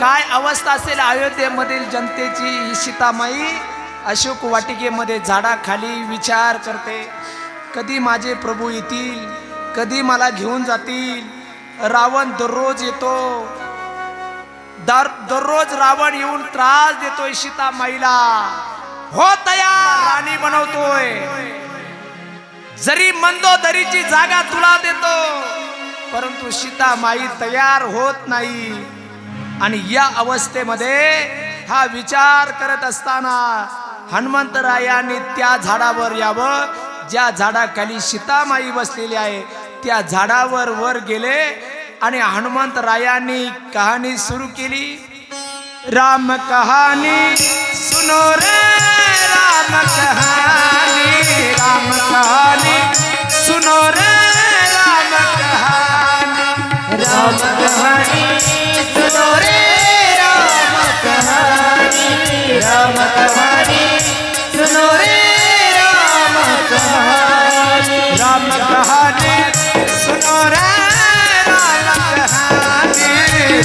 काय अवस्था असेल अयोध्येमधील जनतेची ही सीतामाई? अशोक वाटिकेमध्ये झाडाखाली विचार करते. कधी माझे प्रभू येतील? कधी मला घेऊन जातील? रावण दररोज येतो. दर दररोज रावण येऊन त्रास देतोय सीतामाईला. हो तयार! राणी बनवतोय. जरी मंदोदरीची जागा तुला देतो परंतु सीतामाई तयार होत नाही. आणि या अवस्थेमध्ये हा विचार करत असताना हनुमंतरायांनी त्या झाडावर यावं. ज्या झाडाखाली सीतामाई बसलेली आहे त्या झाडावर वर गेले आणि हनुमंतरायांनी कहाणी सुरू केली. राम कहाणी सुनो रे राम कहाणी.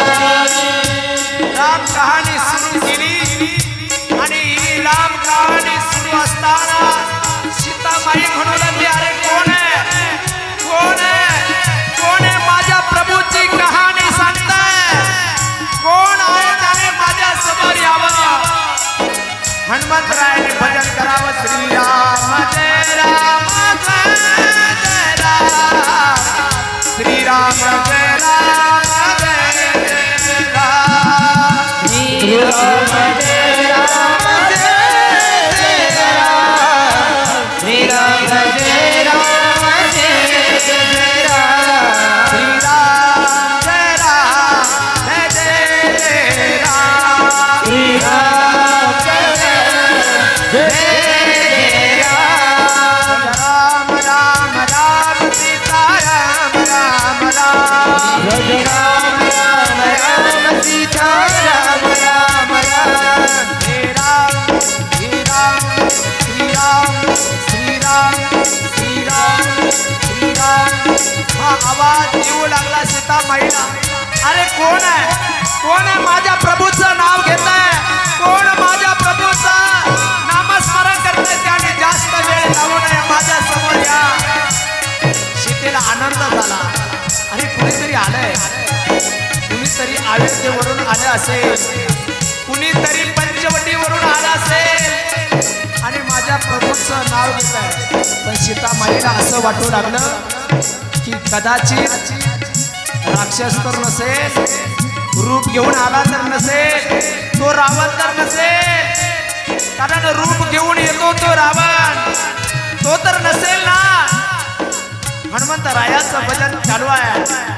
Bye. आहे. कुणीतरी आवेदवरून आलं असेल कुणीतरी पंचवटीवरून आला असेल. आणि माझ्या प्रभूचं नाव घेत आहे. पण सीतामाईला असं वाटू लागलं की कदाचित राक्षस तर नसेल रूप घेऊन आला तर नसेल तो रावण तर नसेल. कारण रूप घेऊन येतो तो रावण. तो तर नसेल ना. हनुमंत रायाचं भजन चालू आहे.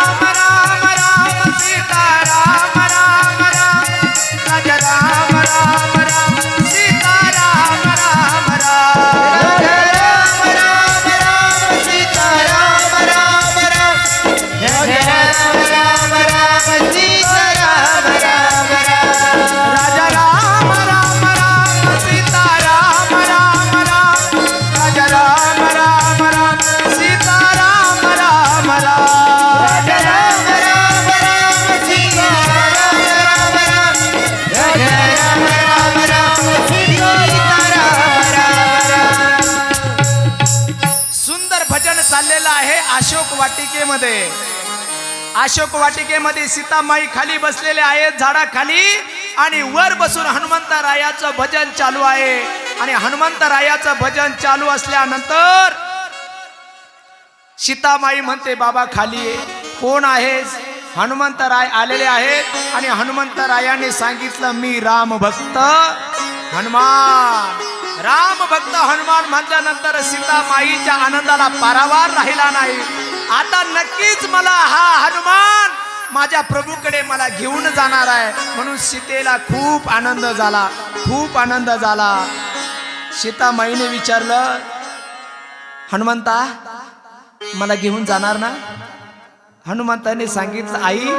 अशोक वाटिकेमध्ये. अशोक वाटिकेमध्ये सीतामाई खाली बसलेले आहेत झाडाखाली आणि वर बसून हनुमंतरायाचं भजन चालू आहे. आणि हनुमंतरायाचं भजन चालू असल्यानंतर सीतामाई म्हणते बाबा खाली कोण आहेस? हनुमंतराय आलेले आहेत. आणि हनुमंतरायाने सांगितलं मी राम भक्त हनुमान. राम भक्त हनुमान म्हटल्यानंतर सीतामाईच्या आनंदाला पारावार राहिला नाही. आता नक्कीच मला हा हनुमान माझ्या प्रभूकडे मला घेऊन जाणार आहे. म्हणून सीतेला खूप आनंद झाला. खूप आनंद झाला. सीतामाईने विचारलं हनुमंता मला घेऊन जाणार ना? हनुमंताने सांगितलं आई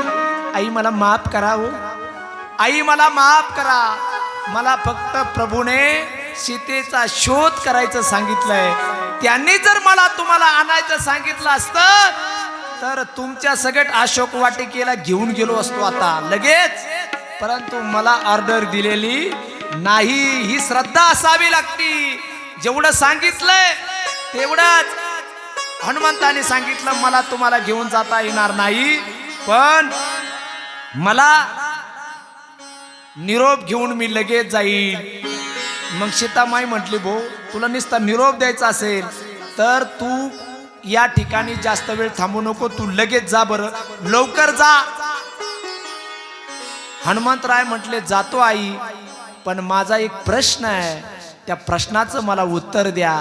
आई मला माफ करा हो. आई मला माफ करा. मला फक्त प्रभूने सीतेचा शोध करायचं सांगितलंय. त्यांनी जर मला तुम्हाला आणायचं सांगितलं असतं तर तुमच्या सगळ्यात अशोक वाटिकेला घेऊन गेलो असतो आता लगेच. परंतु मला ऑर्डर दिलेली नाही ही श्रद्धा असावी लागती. जेवढं सांगितलंय तेवढंच. हनुमंताने सांगितलं मला तुम्हाला घेऊन जाता येणार नाही पण मला निरोप घेऊन मी लगेच जाईल मग सीतामाई म्हटली भाऊ तुला नुसता निरोप द्यायचा असेल तर तू या ठिकाणी जास्त वेळ थांबू नको तू लगेच जा बरं. लवकर जा. हनुमंतराय म्हटले जातो आई पण माझा एक प्रश्न आहे. त्या प्रश्नाचं मला उत्तर द्या.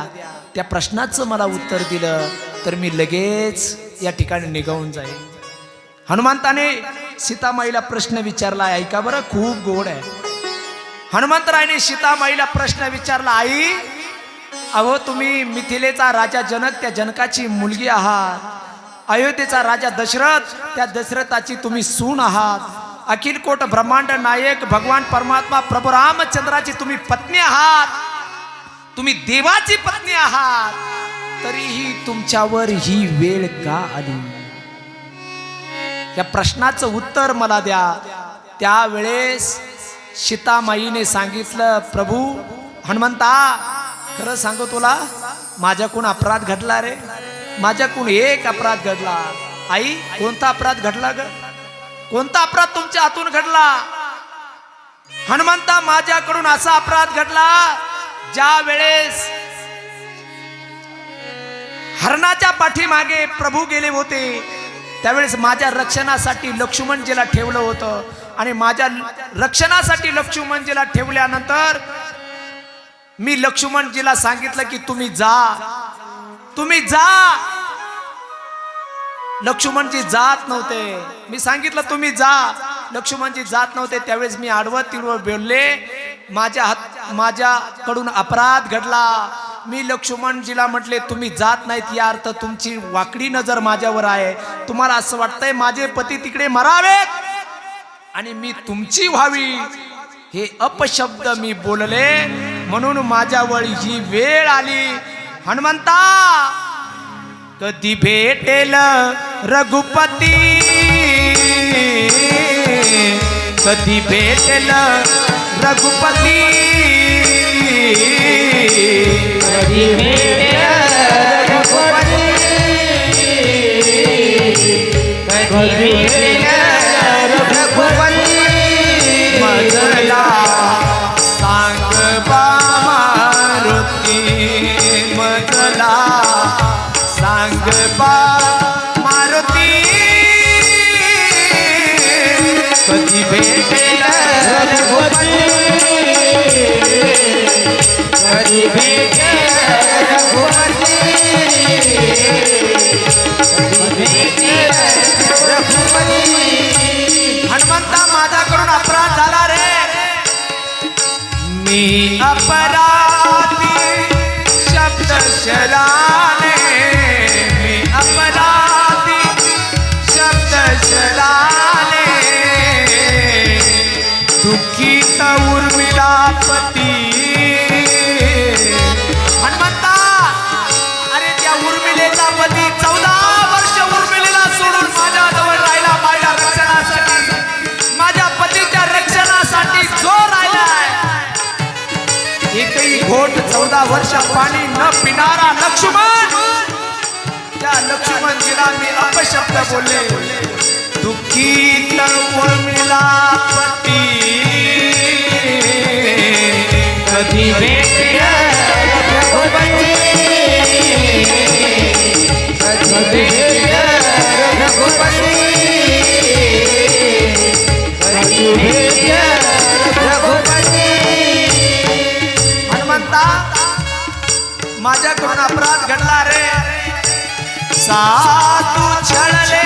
त्या प्रश्नाचं मला उत्तर दिलं तर मी लगेच या ठिकाणी निघावून जाईल हनुमंताने सीतामाईला प्रश्न विचारला ऐका बरं खूप गोड आहे. हनुमंतरायने सीतामाईला प्रश्न विचारला आई अहो तुम्ही मिथिलेचा राजा जनक त्या जनकाची मुलगी आहात. अयोध्येचा राजा दशरथ त्या दशरथाची तुम्ही सून आहात. अखिल कोट ब्रह्मांड नायक भगवान परमात्मा प्रभू रामचंद्राची तुम्ही पत्नी आहात. तुम्ही देवाची पत्नी आहात. तरीही तुमच्यावर ही वेळ का आली? या प्रश्नाचं उत्तर मला द्या. त्यावेळेस सीतामाईने सांगितलं प्रभू हनुमंता खरं सांगू तुला माझ्याकडून अपराध घडला रे. माझ्याकडून एक अपराध घडला. आई कोणता अपराध घडला ग? कोणता अपराध तुमच्या हातून घडला? हनुमंता माझ्याकडून असा अपराध घडला ज्या वेळेस हरणाच्या पाठीमागे प्रभू गेले होते त्यावेळेस माझ्या रक्षणासाठी लक्ष्मणजीला ठेवलं होतं. आणि माझ्या रक्षणासाठी लक्ष्मणजीला ठेवल्यानंतर मी लक्ष्मणजीला सांगितलं की तुम्ही जा. तुम्ही जा. लक्ष्मणजी जात नव्हते. मी सांगितलं तुम्ही जा. लक्ष्मणजी जात नव्हते. त्यावेळेस मी आडवं तिडवं बोलले. माझ्या हात माझ्याकडून अपराध घडला. मी लक्ष्मणजीला म्हटले तुम्ही जात नाहीत या अर्थ तुमची वाकडी नजर माझ्यावर आहे. तुम्हाला असं वाटतंय माझे पती तिकडे मरावेत? आणि मी तुमची व्हावी. हे अपशब्द मी बोलले म्हणून माझ्यावर ही वेळ आली. हनुमंता कधी भेटेल रघुपती? कधी भेटेल रघुपती? कधी भेटेल रघुपती? कधी भेटेल இதெல்லாம் मी अपराधी शब्द शरा चौदा वर्ष पाणी न पिणारा लक्ष्मण. त्या लक्ष्मणजीला मी अपशब्द बोलले. दुःखीत उर्मिला पती. कधी भेटूया रघुपती. माझ्याकडून अपराध घडला रे. साधू छळले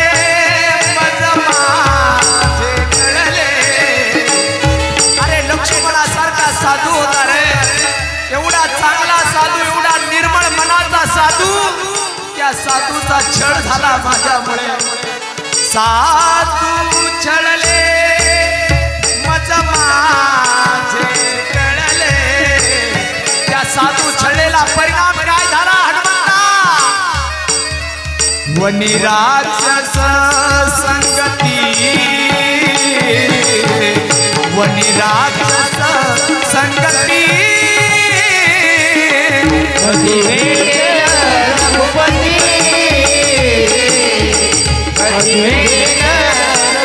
अरे लक्ष्मणासारखा साधू होता रे. एवढा चांगला साधू एवढा निर्मळ मनाचा साधू त्या साधूचा छळ झाला माझ्यामुळे. साधू छळले मज माझे कळले त्या साधू छळलेला परिणाम काय झाला हनुमंता वनी संगती वनी संगती कधी रघुपती कधी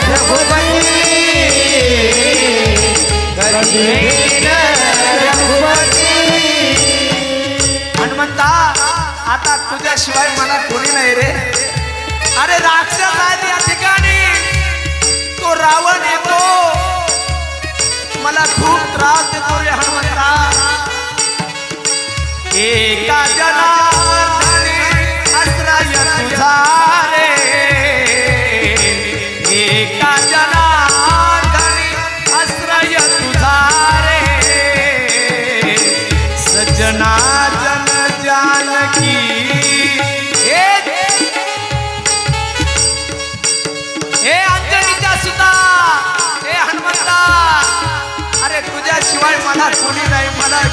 रघुपती कधी आता तुझ्याशिवाय मला कोणी नाही रे. अरे राक्षस आहेत या ठिकाणी तो रावण येतो. मला खूप त्रास देतो रे हनुमंता. एका जना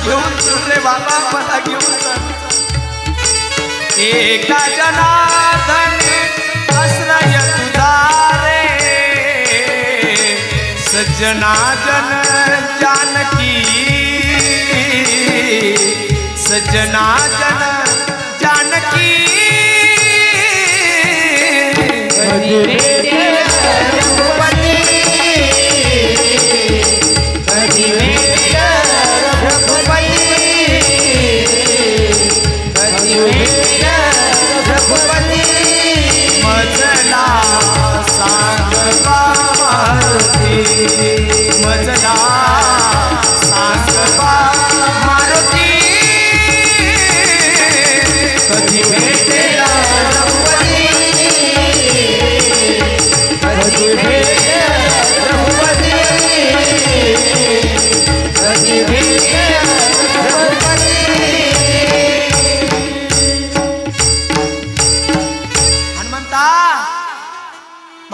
घेऊन रे बाबा मला घेऊन एका जनार्दनी आश्रय तुझा रे सज्जना जन जानकी। सज्जना जन जानकी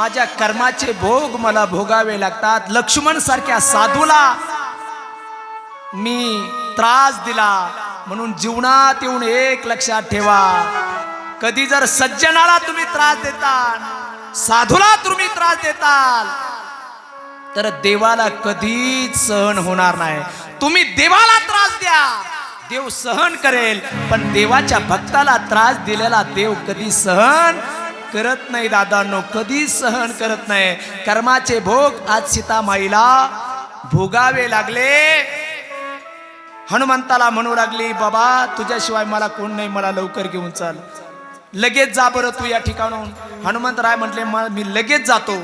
माझ्या कर्माचे भोग मला भोगावे लागतात. लक्ष्मण सारख्या साधूला मी त्रास दिला. म्हणून जीवनात येऊन एक लक्षात ठेवा. कधी जर सज्जनाला तुम्ही त्रास देताल साधूला तुम्ही त्रास देताल तर देवाला कधीच सहन होणार नाही. तुम्ही देवाला त्रास द्या. देव सहन करेल पण देवाच्या भक्ताला त्रास दिलेला देव कधी सहन करत नाही दादांनो कधी सहन करत नाही. कर्माचे भोग आज सीतामाईला भोगावे लागले. हनुमंताला म्हणू लागली बाबा तुझ्याशिवाय मला कोण नाही मला लवकर घेऊन चाल. लगेच जा बरं तू या ठिकाणून हनुमंतराय म्हटले मी लगेच जातो.